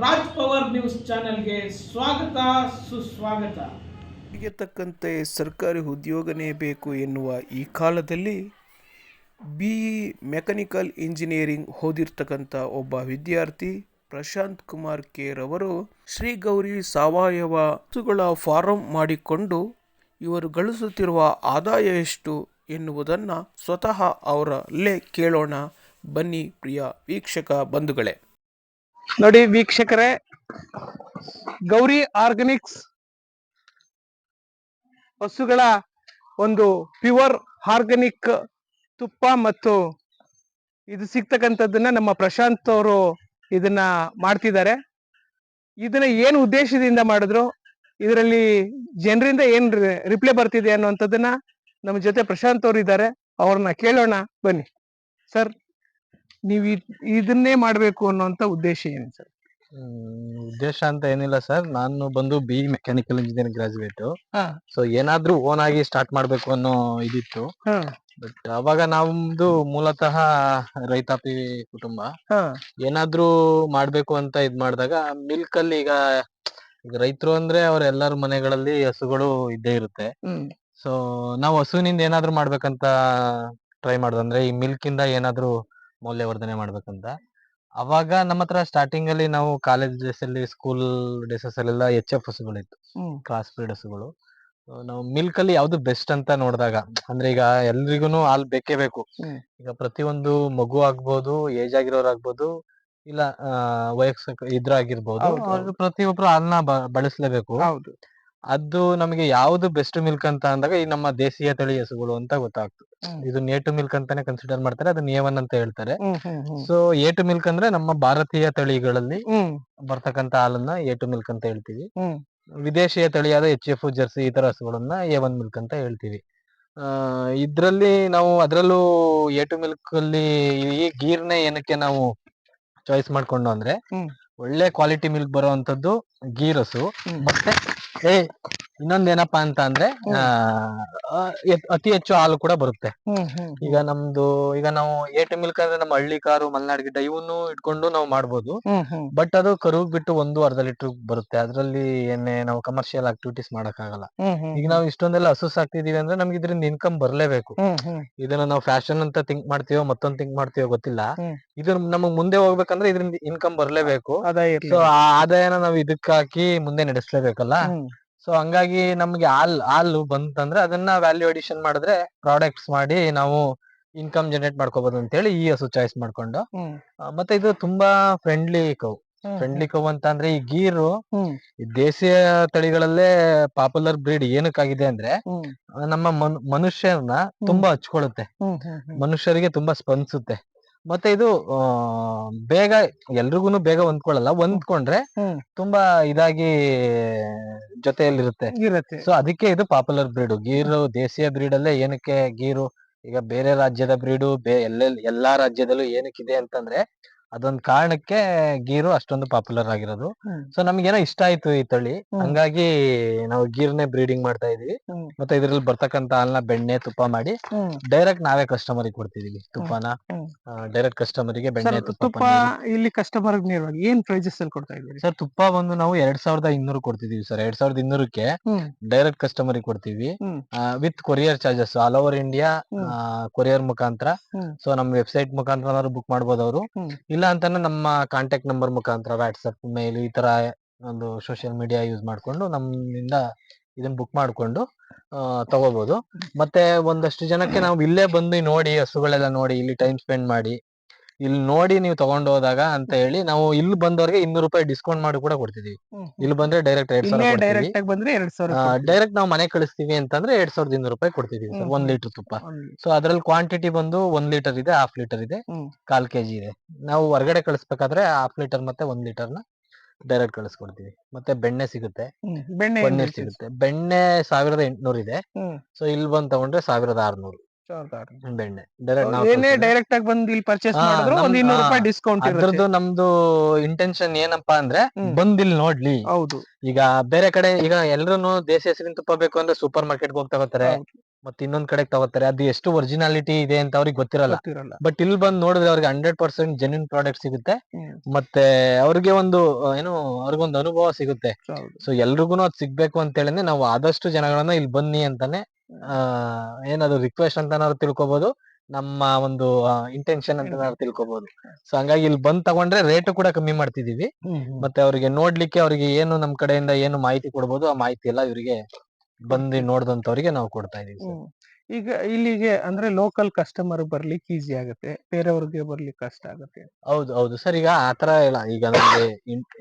Raj power news ಚಾನೆಲ್ಗೆ ಸ್ವಾಗತ, ಸುಸ್ವಾಗತ. ಗೆ ತಕ್ಕಂತೆ ಸರ್ಕಾರಿ ಉದ್ಯೋಗನೇ ಬೇಕು ಎನ್ನುವ ಈ ಕಾಲದಲ್ಲಿ ಬಿ ಇ ಮೆಕ್ಯಾನಿಕಲ್ ಇಂಜಿನಿಯರಿಂಗ್ ಓದಿರ್ತಕ್ಕಂಥ ಒಬ್ಬ ವಿದ್ಯಾರ್ಥಿ ಪ್ರಶಾಂತ್ ಕುಮಾರ್ ಕೇರ್ ಅವರು ಶ್ರೀ ಗೌರಿ ಸಾವಯವ ವಸ್ತುಗಳ ಫಾರಂ ಮಾಡಿಕೊಂಡು ಇವರು ಗಳಿಸುತ್ತಿರುವ ಆದಾಯ ಎಷ್ಟು ಎನ್ನುವುದನ್ನು ಸ್ವತಃ ಅವರಲ್ಲೇ ಕೇಳೋಣ. ಬನ್ನಿ ಪ್ರಿಯ ವೀಕ್ಷಕ ಬಂಧುಗಳೇ. ನೋಡಿ ವೀಕ್ಷಕರೇ, ಗೌರಿ ಆರ್ಗಾನಿಕ್ಸ್ ಹಸುಗಳ ಒಂದು ಪ್ಯೂರ್ ಆರ್ಗಾನಿಕ್ ತುಪ್ಪ ಮತ್ತು ಇದು ಸಿಗ್ತಕ್ಕಂಥದ್ದನ್ನ ನಮ್ಮ ಪ್ರಶಾಂತ್ ಅವರು ಇದನ್ನ ಮಾಡ್ತಿದ್ದಾರೆ. ಇದನ್ನ ಏನು ಉದ್ದೇಶದಿಂದ ಮಾಡಿದ್ರು? ಇದರಲ್ಲಿ ಜನರಿಂದ ಏನ್ ರಿಪ್ಲೈ ಬರ್ತಿದೆ ಅನ್ನುವಂಥದ್ದನ್ನ ನಮ್ಮ ಜೊತೆ ಪ್ರಶಾಂತ್ ಅವರು ಇದ್ದಾರೆ ಅವ್ರನ್ನ ಕೇಳೋಣ, ಬನ್ನಿ. ಸರ್ ನೀವು ಇದನ್ನೇ ಮಾಡ್ಬೇಕು ಅನ್ನುವಂತ ಉದ್ದೇಶ ಏನು ಸರ್? ಉದ್ದೇಶ ಅಂತ ಏನಿಲ್ಲ ಸರ್. ನಾನು ಬಂದು B mechanical engineering graduate so ಏನಾದ್ರೂ ಓನ್ ಆಗಿ ಸ್ಟಾರ್ಟ್ ಮಾಡ್ಬೇಕು ಅನ್ನೋ ಇದಿತ್ತು. ಬಟ್ ಅವಾಗ ನಮ್ದು ಮೂಲತಃ ರೈತಾಪಿ ಕುಟುಂಬ. ಏನಾದ್ರೂ ಮಾಡ್ಬೇಕು ಅಂತ ಇದ್ ಮಾಡಿದಾಗ ಮಿಲ್ಕ್ ಅಲ್ಲಿ ಈಗ ಈಗ ರೈತರು ಅಂದ್ರೆ ಅವ್ರ ಎಲ್ಲರ ಮನೆಗಳಲ್ಲಿ ಹಸುಗಳು ಇದ್ದೇ ಇರುತ್ತೆ. ಸೊ ನಾವು ಹಸುವಿನಿಂದ ಏನಾದ್ರೂ ಮಾಡ್ಬೇಕಂತ ಟ್ರೈ ಮಾಡುದಂದ್ರೆ ಈ ಮಿಲ್ಕ್ ಇಂದ ಏನಾದ್ರೂ ಮೌಲ್ಯವರ್ಧನೆ ಮಾಡ್ಬೇಕಂತ. ಅವಾಗ ನಮ್ಮ ಹತ್ರ ಸ್ಟಾರ್ಟಿಂಗ್ ಅಲ್ಲಿ ನಾವು ಕಾಲೇಜ್ ಡೇಸ್ ಅಲ್ಲಿ ಸ್ಕೂಲ್ ಡೇಸಸ್ ಅಲ್ಲೆಲ್ಲ ಎಚ್ ಎಫ್ ಹಸುಗಳಿತ್ತು ಇತ್ತು ಕ್ರಾಸ್ ಬ್ರೀಡ್ ಹಸುಗಳು ನಾವು ಮಿಲ್ಕ್ ಅಲ್ಲಿ ಯಾವ್ದು ಬೆಸ್ಟ್ ಅಂತ ನೋಡಿದಾಗ ಅಂದ್ರೆ ಈಗ ಎಲ್ರಿಗೂನು ಹಾಲ್ ಬೇಕೇ ಬೇಕು. ಈಗ ಪ್ರತಿಯೊಂದು ಮಗು ಆಗ್ಬೋದು ಏಜ್ ಆಗಿರೋರ್ ಆಗ್ಬೋದು ಇಲ್ಲ ಆ, ವಯಸ್ಕ ಇದ್ರಾಗಿರ್ಬೋದು. ಪ್ರತಿಯೊಬ್ರು ಹಾಲ್ನ ಬಳಸ್ಲೇಬೇಕು. ಹೌದು. ಅದು ನಮಗೆ ಯಾವ್ದು ಬೆಸ್ಟ್ ಮಿಲ್ಕ್ ಅಂತ ಅಂದಾಗ ಈ ನಮ್ಮ ದೇಶೀಯ ತಳಿ ಹಸುಗಳು ಅಂತ ಗೊತ್ತಾಗ್ತು ಹ್ಮ್. ಇದು ನೇಟು ಮಿಲ್ಕ್ ಅಂತಾನೆ ಕನ್ಸಿಡರ್ ಮಾಡ್ತಾರೆ ಅದನ್ನ ನಿಯಮನ್ ಅಂತ ಹೇಳ್ತಾರೆ. ಸೊ ಏಟು ಮಿಲ್ಕ್ ಅಂದ್ರೆ ನಮ್ಮ ಭಾರತೀಯ ತಳಿಗಳಲ್ಲಿ ಬರ್ತಕ್ಕಂತ ಹಾಲನ್ನ ಏಟು ಮಿಲ್ಕ್ ಅಂತ ಹೇಳ್ತೀವಿ. ವಿದೇಶಿಯ ತಳಿಯಾದ ಎಚ್ ಎಫ್ ಜರ್ಸಿ ಈ ತರ ಹಸುಗಳನ್ನ ಎ ಒನ್ ಮಿಲ್ಕ್ ಅಂತ ಹೇಳ್ತೀವಿ. ಆ ಇದ್ರಲ್ಲಿ ನಾವು ಅದ್ರಲ್ಲೂ ಏಟು ಮಿಲ್ಕ್ ಅಲ್ಲಿ ಈ ಗೀರ್ನೆ ಏನಕ್ಕೆ ನಾವು ಚಾಯ್ಸ್ ಮಾಡ್ಕೊಂಡು ಅಂದ್ರೆ. ಒಳ್ಳೆ ಕ್ವಾಲಿಟಿ ಮಿಲ್ಕ್ ಬರುವಂತದ್ದು ಗೀರ್ ಹಸು ಮತ್ತೆ 可以 ಇನ್ನೊಂದೇನಪ್ಪಾ ಅಂತ ಅಂದ್ರೆ ಅತಿ ಹೆಚ್ಚು ಹಾಲು ಕೂಡ ಬರುತ್ತೆ. ಈಗ ನಮ್ದು ಈಗ ನಾವು ಏಟು ಮಿಲ್ಕ್ ಅಂದ್ರೆ ನಮ್ಮ ಹಳ್ಳಿ ಕಾರು ಮಲ್ನಾಡ್ ಗಿಡ್ಡ ಇವನ್ನು ಇಟ್ಕೊಂಡು ನಾವು ಮಾಡ್ಬೋದು. ಬಟ್ ಅದು ಕರುಗ್ ಬಿಟ್ಟು ಒಂದು ಅರ್ಧ ಲೀಟರ್ ಬರುತ್ತೆ. ಅದ್ರಲ್ಲಿ ಏನೇ ನಾವು ಕಮರ್ಷಿಯಲ್ ಆಕ್ಟಿವಿಟೀಸ್ ಮಾಡಕ್ಕಾಗಲ್ಲ. ಹ್ಮ್ ಹ್ಮ್ ಈಗ ನಾವು ಇಷ್ಟೊಂದೆಲ್ಲ ಹಸು ಸಾಕ್ತಿದೀವಿ ಅಂದ್ರೆ ನಮ್ಗೆ ಇದರಿಂದ ಇನ್ಕಮ್ ಬರ್ಲೇಬೇಕು. ಇದನ್ನ ನಾವು ಫ್ಯಾಷನ್ ಅಂತ ಥಿಂಕ್ ಮಾಡ್ತೀವೋ ಮತ್ತೊಂದ್ ಥಿಂಕ್ ಮಾಡ್ತೀವೋ ಗೊತ್ತಿಲ್ಲ. ಇದು ನಮಗ್ ಮುಂದೆ ಹೋಗ್ಬೇಕಂದ್ರೆ ಇದರಿಂದ ಇನ್ಕಮ್ ಬರ್ಲೇಬೇಕು. ಆದಾಯ ಸೊ ಆ ಆದಾಯನ ನಾವು ಇದಕ್ ಹಾಕಿ ಮುಂದೆ ನಡೆಸ್ಲೇಬೇಕಲ್ಲ? ಸೊ ಹಂಗಾಗಿ ನಮ್ಗೆ ಹಾಲ್ ಹಾಲು ಬಂತಂದ್ರೆ ಅದನ್ನ ವ್ಯಾಲ್ಯೂ ಅಡಿಷನ್ ಮಾಡಿದ್ರೆ ಪ್ರಾಡಕ್ಟ್ಸ್ ಮಾಡಿ ನಾವು ಇನ್ಕಮ್ ಜನರೇಟ್ ಮಾಡ್ಕೋಬಹುದು ಅಂತ ಹೇಳಿ ಈ ಹಸು ಚಾಯ್ಸ್ ಮಾಡ್ಕೊಂಡು ಮತ್ತೆ ಇದು ತುಂಬಾ ಫ್ರೆಂಡ್ಲಿ ಕೌ ಫ್ರೆಂಡ್ಲಿ ಕೌ ಅಂತ ಅಂದ್ರೆ ಈ ಗೀರು ದೇಶೀಯ ತಳಿಗಳಲ್ಲೇ ಪಾಪ್ಯುಲರ್ ಬ್ರೀಡ್ ಏನಕ್ಕಾಗಿದೆ ಅಂದ್ರೆ ನಮ್ಮ ಮನುಷ್ಯನ ಮನುಷ್ಯರನ್ನ ತುಂಬಾ ಹಚ್ಕೊಳ್ಳುತ್ತೆ ಹ್ಮ್. ಮನುಷ್ಯರಿಗೆ ತುಂಬಾ ಸ್ಪಂದಿಸುತ್ತೆ. ಮತ್ತೆ ಇದು ಆ, ಬೇಗ ಎಲ್ರಿಗೂನು ಬೇಗ ಹೊಂದ್ಕೊಳ್ಳಲ್ಲ. ಹೊಂದ್ಕೊಂಡ್ರೆ ಹ್ಮ್. ತುಂಬಾ ಇದಾಗಿ ಜೊತೆಯಲ್ಲಿರುತ್ತೆ. ಇರತ್ತೆ. ಸೊ ಅದಕ್ಕೆ ಇದು ಪಾಪ್ಯುಲರ್ ಬ್ರೀಡ್ ಗೀರು ದೇಶೀಯ ಬ್ರೀಡ್ ಅಲ್ಲೇ ಏನಕ್ಕೆ ಗೀರು? ಈಗ ಬೇರೆ ರಾಜ್ಯದ ಬ್ರೀಡು ಬೇ ಎಲ್ಲೆಲ್ ಎಲ್ಲಾ ರಾಜ್ಯದಲ್ಲೂ ಏನಕ್ಕಿದೆ ಅಂತಂದ್ರೆ ಅದೊಂದ್ ಕಾರಣಕ್ಕೆ ಗೀರು ಅಷ್ಟೊಂದು ಪಾಪ್ಯುಲರ್ ಆಗಿರೋದು. ಸೊ ನಮ್ಗೇನೋ ಇಷ್ಟ ಆಯ್ತು ಈ ತಳಿ. ಹಂಗಾಗಿ ನಾವು ಗೀರ್ನೇ ಬ್ರೀಡಿಂಗ್ ಮಾಡ್ತಾ ಇದೀವಿ. ಮತ್ತೆ ಇದ್ರಲ್ಲಿ ಬರ್ತಕ್ಕಂತ ಹಾಲ್ನ ಬೆಣ್ಣೆ ತುಪ್ಪ ಮಾಡಿ ಡೈರೆಕ್ಟ್ ನಾವೇ ಕಸ್ಟಮರ್ ಕೊಡ್ತಿದೀವಿ ತುಪ್ಪನ. ಡೈರೆಕ್ಟ್ ಕಸ್ಟಮರ್ಗೆ ಬೆಣ್ಣೆ ತುಪ್ಪ ಇಲ್ಲಿ ಕಸ್ಟಮರ್ ನೇರವಾಗಿ ಏನ್ ಪ್ರೈಸಸ್ ಅಲ್ಲಿ ಕೊಡ್ತಾ ಇದೀವಿ ಸರ್ ತುಪ್ಪ ಬಂದು ನಾವು ಎರಡ್ ಸಾವಿರದ ಇನ್ನೂರು ಕೊಡ್ತಿದೀವಿ ಸರ್ ಎರಡ್ ಸಾವಿರದ ಇನ್ನೂರಕ್ಕೆ ಡೈರೆಕ್ಟ್ ಕಸ್ಟಮರ್ ಕೊಡ್ತೀವಿ. With courier charges all over India. Courier ಮುಖಾಂತರ. ಸೊ ನಮ್ ವೆಬ್ಸೈಟ್ ಮುಖಾಂತರ ಬುಕ್ ಮಾಡ್ಬೋದು ಅವರು ಹ್ಮ್. ಇಲ್ಲ ಅಂತಾನೆ ನಮ್ಮ ಕಾಂಟ್ಯಾಕ್ಟ್ ನಂಬರ್ ಮುಖಾಂತರ ವಾಟ್ಸಪ್ ಮೇಲ್ ಈ ತರ ಒಂದು ಸೋಷಿಯಲ್ ಮೀಡಿಯಾ ಯೂಸ್ ಮಾಡ್ಕೊಂಡು ನಮ್ಮಿಂದ ಇದನ್ನ ಬುಕ್ ಮಾಡ್ಕೊಂಡು ತಗೋಬಹುದು ಮತ್ತೆ ಒಂದಷ್ಟು ಜನಕ್ಕೆ ನಾವು ಇಲ್ಲೇ ಬಂದು ನೋಡಿ ಹಸುಗಳೆಲ್ಲ ನೋಡಿ ಇಲ್ಲಿ ಟೈಮ್ ಸ್ಪೆಂಡ್ ಮಾಡಿ. ಇಲ್ಲಿ ನೋಡಿ ನೀವು ತಗೊಂಡು ಹೋದಾಗ ಅಂತ ಹೇಳಿ ನಾವು ಇಲ್ಲಿ ಬಂದವರಿಗೆ ಇನ್ನೂರು ರೂಪಾಯಿ ಡಿಸ್ಕೌಂಟ್ ಮಾಡಿ ಕೂಡ ಕೊಡ್ತಿದೀವಿ. ಇಲ್ಲಿ ಬಂದ್ರೆ ಡೈರೆಕ್ಟ್ ಎರಡ್ ಸಾವಿರ ಡೈರೆಕ್ಟ್ ಆಗಿ ಬಂದ್ರೆ ಎರಡ್ ಸಾವಿರ ಡೈರೆಕ್ಟ್ ನಾವು ಮನೆ ಕಳಿಸ್ತೀವಿ ಅಂತಂದ್ರೆ ಎರಡ್ ಸಾವಿರದ ಇನ್ನೂರು ರೂಪಾಯಿ ಕೊಡ್ತಿದೀವಿ ಸರ್ ಒಂದ್ ಲೀಟರ್ ತುಪ್ಪ. ಸೊ ಅದ್ರಲ್ಲಿ ಕ್ವಾಂಟಿಟಿ ಬಂದು ಒಂದ್ ಲೀಟರ್ ಇದೆ ಹಾಫ್ ಲೀಟರ್ ಇದೆ. ಕಾಲ್ ಕೆಜಿ ಇದೆ. ನಾವು ಹೊರಗಡೆ ಕಳಿಸ್ಬೇಕಾದ್ರೆ ಹಾಫ್ ಲೀಟರ್ ಮತ್ತೆ ಒಂದ್ ಲೀಟರ್ನ ಡೈರೆಕ್ಟ್ ಕಳಿಸ್ಕೊಡ್ತೀವಿ. ಮತ್ತೆ ಬೆಣ್ಣೆ ಸಿಗುತ್ತೆ. ಬೆಣ್ಣೆ? ಸಿಗುತ್ತೆ? ಬೆಣ್ಣೆ ಸಾವಿರದ ಎಂಟ್ನೂರ್ ಇದೆ. ಸೊ ಇಲ್ಲಿ ಬಂದ್ ತಗೊಂಡ್ರೆ ಸಾವಿರದ ಆರ್ನೂರು. ಬೆಣ್ಣೆ. ಡೈರೆಕ್ಟ್ ಏನೇ ಡೈರೆಕ್ಟ್ ಆಗಿ ಬಂದು ಇಲ್ಲಿ ಪರ್ಚೇಸ್ ಹಾ, ಮಾಡಿದ್ರು ಒಂದ್ ಇನ್ನೂರು ಹಾ, ರೂಪಾಯಿ ಡಿಸ್ಕೌಂಟ್ ಇರುತ್ತೆ. ಅದ್ರದ್ದು ನಮ್ದು ಇಂಟೆನ್ಷನ್ ಏನಪ್ಪಾ ಅಂದ್ರೆ ಹ್ಮ್. ಬಂದ್ ಇಲ್ಲಿ ನೋಡ್ಲಿ. ಹೌದು. ಈಗ ಬೇರೆ ಕಡೆ ಈಗ ಎಲ್ರು ದೇಸಿ ಹೆಸರಿನ ತುಪ್ಪ ಬೇಕು ಅಂದ್ರೆ ಸೂಪರ್ ಮಾರ್ಕೆಟ್ ಹೋಗಿ ತಗೋತಾರೆ. ಹೌದು. ಮತ್ತೆ ಇನ್ನೊಂದ್ ಕಡೆ ತಗೋತಾರೆ. ಅದು ಎಷ್ಟು ಒರಿಜಿನಾಲಿಟಿ ಇದೆ ಅಂತ ಅವ್ರಿಗೆ ಗೊತ್ತಿರಲ್ಲ. ಗೊತ್ತಿರಲ್ಲ. ಬಟ್ ಇಲ್ಲಿ ಬಂದು ನೋಡಿದ್ರೆ ಅವ್ರಿಗೆ ಹಂಡ್ರೆಡ್ ಪರ್ಸೆಂಟ್ ಜೆನ್ಯೂನ್ ಪ್ರಾಡಕ್ಟ್ ಸಿಗುತ್ತೆ. ಹ್ಮ್. ಮತ್ತೆ ಅವ್ರಿಗೆ ಒಂದು ಆ, ಏನು ಅವ್ರಿಗೊಂದು ಅನುಭವ ಸಿಗುತ್ತೆ. ಹೌದು. ಸೊ ಎಲ್ರಿಗೂ ಅದ್ ಸಿಗ್ಬೇಕು ಅಂತ ಹೇಳಿದ್ರೆ ನಾವು ಆದಷ್ಟು ಜನಗಳನ್ನ ಇಲ್ಲಿ ಬನ್ನಿ ಅಂತಾನೆ ಏನದು ರಿಕ್ವೆಸ್ಟ್ ಅಂತ ನಾವು ತಿಳ್ಕೊಬಹುದು ನಮ್ಮ ಒಂದು ಇಂಟೆನ್ಷನ್ ಅಂತ ನಾವು ತಿಳ್ಕೊಬಹುದು ಸೊ ಹಂಗಾಗಿ ಇಲ್ಲಿ ಬಂದ್ ತಗೊಂಡ್ರೆ ರೇಟ್ ಕೂಡ ಕಮ್ಮಿ ಮಾಡ್ತಿದೀವಿ. ಮತ್ತೆ ಅವರಿಗೆ ನೋಡ್ಲಿಕ್ಕೆ ಅವರಿಗೆ ಏನು ನಮ್ ಕಡೆಯಿಂದ ಏನು ಮಾಹಿತಿ ಕೊಡ್ಬೋದು ಆ ಮಾಹಿತಿ ಎಲ್ಲ ಇವರಿಗೆ ಬಂದು ನೋಡ್ದಂತವ್ರಿಗೆ ನಾವು ಕೊಡ್ತಾ ಇದೀವಿ ಈಗ ಇಲ್ಲಿಗೆ ಅಂದ್ರೆ ಲೋಕಲ್ ಕಸ್ಟಮರ್ ಬರ್ಲಿಕ್ಕೆ ಈಸಿ ಆಗುತ್ತೆ ಬೇರೆಯವ್ರಿಗೆ ಬರ್ಲಿಕ್ಕೆ ಕಷ್ಟ ಆಗುತ್ತೆ. ಹೌದು ಹೌದು. ಸರ್ ಈಗ ಆತರ ಇಲ್ಲ. ಈಗ ನಮ್ಗೆ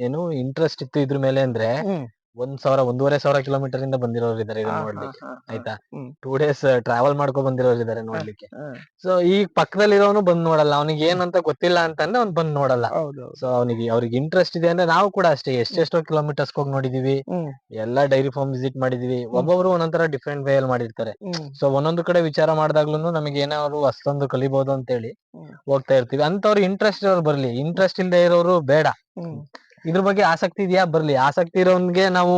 ಏನು ಇಂಟ್ರೆಸ್ಟ್ ಇತ್ತು ಇದ್ರ ಮೇಲೆ ಅಂದ್ರೆ. ಒಂದ್ ಸಾವಿರ ಒಂದೂವರೆ ಸಾವಿರ ಕಿಲೋಮೀಟರ್ ಇಂದ ಬಂದಿರೋರು ಇದಾರೆ ಇದನ್ನ ನೋಡ್ಲಿಕ್ಕೆ. ಆಯ್ತಾ. ಟೂ ಡೇಸ್ ಟ್ರಾವೆಲ್ ಮಾಡ್ಕೊ ಬಂದಿರೋರು ಇದಾರೆ ನೋಡ್ಲಿಕ್ಕೆ. ಸೊ ಪಕ್ಕದಲ್ಲಿ ಪಕ್ಕದಲ್ಲಿರೋನು ಬಂದ್ ನೋಡಲ್ಲ. ಅವ್ನಿಗೆ ಏನಂತ ಗೊತ್ತಿಲ್ಲ ಅಂತಂದ್ರೆ ಅವ್ನ್ ಬಂದ್ ನೋಡಲ್ಲ. ಸೊ ಅವನಿಗೆ ಅವ್ರಿಗೆ ಇಂಟ್ರೆಸ್ಟ್ ಇದೆ ಅಂದ್ರೆ ನಾವು ಕೂಡ ಅಷ್ಟೇ ಎಷ್ಟೆಷ್ಟೋ ಕಿಲೋಮೀಟರ್ಸ್ ಹೋಗಿ ನೋಡಿದೀವಿ. ಎಲ್ಲಾ ಡೈರಿ ಫಾರ್ಮ್ ವಿಸಿಟ್ ಮಾಡಿದೀವಿ. ಒಬ್ಬೊಬ್ರು ಒಂದೊಂದರ ಡಿಫ್ರೆಂಟ್ ವೇ ಅಲ್ಲಿ ಮಾಡಿರ್ತಾರೆ. ಸೊ ಒಂದೊಂದು ಕಡೆ ವಿಚಾರ ಮಾಡಿದಾಗ್ಲೂ ನಮಗೆ ಏನಾದ್ರು ಅಷ್ಟೊಂದು ಕಲಿಬಹುದು ಅಂತ ಹೇಳಿ ಹೋಗ್ತಾ ಇರ್ತೀವಿ. ಅಂತವ್ರು ಇಂಟ್ರೆಸ್ಟ್ ಇರೋರು ಬರ್ಲಿ. ಇಂಟ್ರೆಸ್ಟ್ ಇಲ್ಲದೆ ಇರೋರು ಬೇಡ. ಇದ್ರ ಬಗ್ಗೆ ಆಸಕ್ತಿ ಇದೆಯಾ? ಬರ್ಲಿ. ಆಸಕ್ತಿ ಇರೋನ್ಗೆ ನಾವು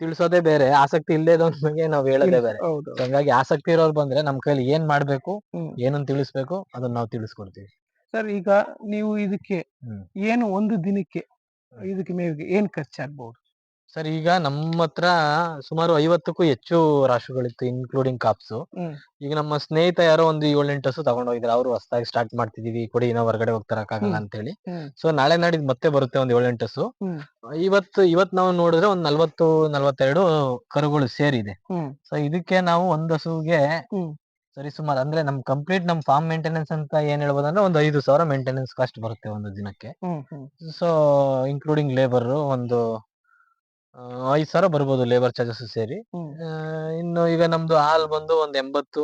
ತಿಳಿಸೋದೇ ಬೇರೆ. ಆಸಕ್ತಿ ಇಲ್ಲದೆ ಬಗ್ಗೆ ನಾವು ಹೇಳೋದೇ ಬೇರೆ. ಹೌದು ಹಂಗಾಗಿ ಆಸಕ್ತಿ ಇರೋರು ಬಂದ್ರೆ ನಮ್ ಕೈಲಿ ಏನ್ ಮಾಡ್ಬೇಕು ಹ್ಮ್. ಏನನ್ನ ತಿಳಿಸ್ಬೇಕು ಅದನ್ನ ನಾವು ತಿಳಿಸ್ಕೊಡ್ತೀವಿ. ಸರ್ ಈಗ ನೀವು ಇದಕ್ಕೆ ಹ್ಮ್. ಏನು ಒಂದು ದಿನಕ್ಕೆ ಇದಕ್ಕೆ ಮೇವಿಗೆ ಏನ್ ಖರ್ಚಾಗ್ಬಹುದು ಸರ್ ಈಗ ನಮ್ಮ ಹತ್ರ ಸುಮಾರು ಐವತ್ತಕ್ಕೂ ಹೆಚ್ಚು ರಾಶುಗಳಿತ್ತು ಇನ್ಕ್ಲೂಡಿಂಗ್ ಕಾಪ್ಸ್ ಈಗ ನಮ್ಮ ಸ್ನೇಹಿತ ಯಾರೋ ಒಂದು ಏಳೆಂಟು ಹಸು ತಗೊಂಡೋಗಿದ್ರು ಅವರು ಹೊಸದಾಗಿ ಸ್ಟಾರ್ಟ್ ಮಾಡ್ತಿದೀವಿ. ಕೊಡಿ ನಾವು ಹೊರಗಡೆ ಹೋಗ್ತಾರಕ್ಕಾಗಲ್ಲ. ಅಂತ ಹೇಳಿ. ಸೊ ನಾಳೆ ನಾಡಿದ್ ಮತ್ತೆ ಬರುತ್ತೆ ಒಂದ್ ಏಳೆಂಟು ಹಸು. ಇವತ್ತು ಇವತ್ ನಾವು ನೋಡಿದ್ರೆ ಒಂದ್ ನಲ್ವತ್ತು ನಲ್ವತ್ತೆರಡು ಕರುಗಳು ಸೇರಿದೆ. ಸೊ ಇದಕ್ಕೆ ನಾವು ಒಂದ್ ಹಸುಗೆ ಸರಿ ಸುಮಾರು ಅಂದ್ರೆ ನಮ್ ಕಂಪ್ಲೀಟ್ ನಮ್ ಫಾರ್ಮ್ ಮೇಂಟೆನೆನ್ಸ್ ಅಂತ ಏನ್ ಹೇಳ್ಬೋದಂದ್ರೆ ಒಂದು ಐದು ಸಾವಿರ ಮೇಂಟೆನೆನ್ಸ್ ಕಾಸ್ಟ್ ಬರುತ್ತೆ ಒಂದು ದಿನಕ್ಕೆ. ಸೊ ಇನ್ಕ್ಲೂಡಿಂಗ್ ಲೇಬರ್ ಒಂದು ಐದ್ ಸಾವಿರ ಬರ್ಬೋದು ಲೇಬರ್ ಚಾರ್ಜಸ್ ಸೇರಿ. ಹ್ಮ್. ಆ, ಇನ್ನು ಈಗ ನಮ್ದು ಹಾಲ್ ಬಂದು ಒಂದ್ ಎಂಬತ್ತು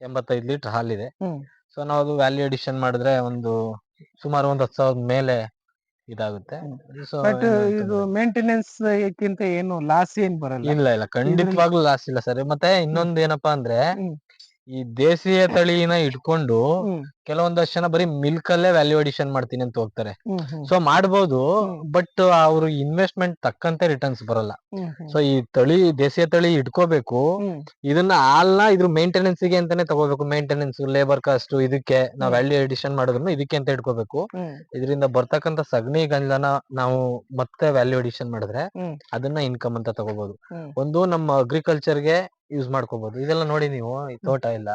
ಎಂಬತ್ತೈದು ಲೀಟರ್ ಹಾಲ್ ಇದೆ ಸೊ ನಾವು ಅದು ವ್ಯಾಲ್ಯೂ ಅಡಿಷನ್ ಮಾಡಿದ್ರೆ ಒಂದು ಸುಮಾರು ಒಂದ್ ಹತ್ತು ಸಾವಿರದ ಮೇಲೆ ಇದಾಗುತ್ತೆ. ಹ್ಮ್. ಸೊ ಬಟ್ ಇದು ಮೇಂಟೆನೆನ್ಸ್ ಕ್ಕಿಂತ ಏನು ಲಾಸ್ ಏನ್ ಬರಲ್ಲ. ಇಲ್ಲ ಇಲ್ಲ. ಖಂಡಿತವಾಗ್ಲೂ ಲಾಸ್ ಇಲ್ಲ ಸರ್. ಮತ್ತೆ ಇನ್ನೊಂದ್ ಏನಪ್ಪಾ ಅಂದ್ರೆ ಹ್ಮ್. ಈ ದೇಶೀಯ ತಳಿನ ಇಟ್ಕೊಂಡು ಹ್ಮ್. ಕೆಲವೊಂದಷ್ಟು ಜನ ಬರೀ ಮಿಲ್ಕ್ ಅಲ್ಲೇ ವ್ಯಾಲ್ಯೂ ಅಡಿಷನ್ ಮಾಡ್ತೀನಿ ಅಂತ ಹೋಗ್ತಾರೆ. ಸೊ ಮಾಡ್ಬೋದು ಬಟ್ ಅವ್ರ ಇನ್ವೆಸ್ಟ್ಮೆಂಟ್ ತಕ್ಕಂತೆ ರಿಟರ್ನ್ಸ್ ಬರಲ್ಲ. ಸೊ ಈ ತಳಿ ದೇಸಿಯ ತಳಿ ಇಟ್ಕೋಬೇಕು. ಇದನ್ನ ಹಾಲ್ನ ಇದ್ರ ಮೇಂಟೆನೆನ್ಸ್ಗೆ ಅಂತಾನೆ ತಗೋಬೇಕು. ಮೇಂಟೆನೆನ್ಸ್ ಲೇಬರ್ ಕಾಸ್ಟ್ ಇದಕ್ಕೆ ನಾವು ವ್ಯಾಲ್ಯೂ ಅಡಿಷನ್ ಮಾಡೋದನ್ನ ಇದಕ್ಕೆ ಅಂತ ಇಟ್ಕೋಬೇಕು. ಇದರಿಂದ ಬರ್ತಕ್ಕಂತ ಸಗಣಿ ಗಂಜಲನ ನಾವು ಮತ್ತೆ ವ್ಯಾಲ್ಯೂ ಅಡಿಷನ್ ಮಾಡಿದ್ರೆ ಅದನ್ನ ಇನ್ಕಮ್ ಅಂತ ತಗೋಬಹುದು ಒಂದು ನಮ್ಮ ಅಗ್ರಿಕಲ್ಚರ್ಗೆ ಯೂಸ್ ಮಾಡ್ಕೋಬಹುದು ಇದೆಲ್ಲ ನೋಡಿ ನೀವು ಈ ತೋಟ ಎಲ್ಲ.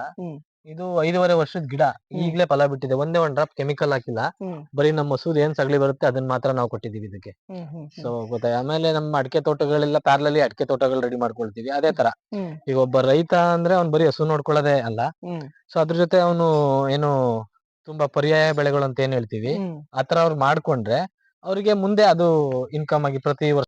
ಇದು ಐದೂವರೆ ವರ್ಷದ ಗಿಡ. ಈಗ್ಲೇ ಫಲ ಬಿಟ್ಟಿದೆ. ಒಂದೇ ಒಂದ್ ಡ್ರಾಪ್ ಕೆಮಿಕಲ್ ಹಾಕಿಲ್ಲ. ಹ್ಮ್. ಬರೀ ನಮ್ಮ ಮಸೂದ್ ಏನ್ ಸಗಳಿ ಬರುತ್ತೆ ಅದನ್ನ ಮಾತ್ರ ನಾವು ಕೊಟ್ಟಿದೀವಿ ಇದಕ್ಕೆ. ಹ್ಮ್ ಹ್ಮ್ ಸೊ ಆಮೇಲೆ ನಮ್ಮ ಅಡಿಕೆ ತೋಟಗಳೆಲ್ಲ ಪ್ಯಾರ್ಲಲ್ಲಿ ಅಡಿಕೆ ತೋಟಗಳು ರೆಡಿ ಮಾಡ್ಕೊಳ್ತೀವಿ. ಅದೇ ತರ. ಹ್ಮ್. ಈಗ ಒಬ್ಬ ರೈತ ಅಂದ್ರೆ ಅವ್ನ್ ಬರೀ ಹಸು ನೋಡ್ಕೊಳ್ಳೋದೇ ಅಲ್ಲ. ಹ್ಮ್. ಸೊ ಅದ್ರ ಜೊತೆ ಅವನು ಏನು ತುಂಬಾ ಪರ್ಯಾಯ ಬೆಳೆಗಳು ಅಂತ ಏನ್ ಹೇಳ್ತೀವಿ? ಹ್ಮ್. ಆತರ ಅವ್ರು ಮಾಡ್ಕೊಂಡ್ರೆ ಅವ್ರಿಗೆ ಮುಂದೆ ಅದು ಇನ್ಕಮ್ ಆಗಿ ಪ್ರತಿ ವರ್ಷ